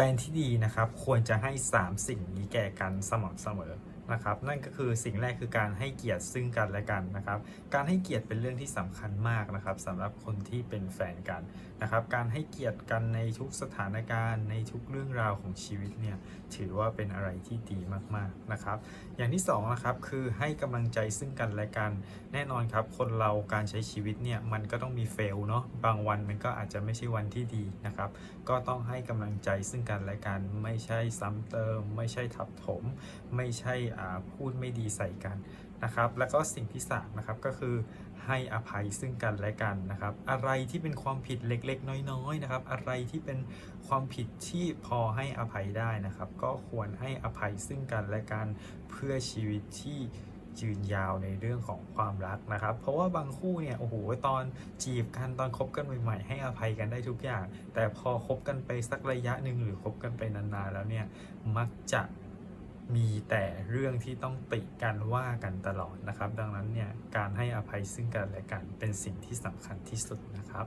แฟนที่ดีนะครับ ควรจะให้ 3 สิ่งนี้แก่กันสม่ำเสมอ นะครับ นั่นก็คือสิ่งแรกคือการให้เกียรติซึ่งกันและกันนะครับ การให้เกียรติเป็นเรื่องที่สำคัญมากนะครับสำหรับคนที่เป็นแฟนกันนะครับ การให้เกียรติกันในทุกสถานการณ์ในทุกเรื่องราวของชีวิตเนี่ยถือว่าเป็นอะไรที่ดีมากๆนะครับ อย่างที่สองนะครับคือให้กำลังใจซึ่งกันและกัน แน่นอนครับ คนเราการใช้ชีวิตเนี่ยมันก็ต้องมีเฟลเนาะบางวันมันก็อาจจะไม่ใช่วันที่ดีนะครับ ก็ต้องให้กำลังใจซึ่งกันและกัน ไม่ใช่ซ้ำเติม ไม่ใช่ทับถม ไม่ใช่พูดไม่ดีใส่กันนะครับ แล้วก็สิ่งที่สามนะครับก็คือให้อภัยซึ่งกันและกันนะครับ อะไรที่เป็นความผิดเล็กๆ น้อยๆนะครับ อะไรที่เป็นความผิดที่พอให้อภัยได้นะครับ ก็ควรให้อภัยซึ่งกันและกันเพื่อชีวิตที่ยืนยาวในเรื่องของความรักนะครับ เพราะว่าบางคู่เนี่ยโอ้โหตอนจีบกันตอนคบกันใหม่ๆให้อภัยกันได้ทุกอย่าง แต่พอคบกันไปสักระยะหนึ่งหรือคบกันไปนานๆแล้วเนี่ยมักจะ มีแต่เรื่องที่ต้องติกันว่ากันตลอดนะครับ ดังนั้นเนี่ยการให้อภัยซึ่งกันและกันเป็นสิ่งที่สำคัญที่สุดนะครับ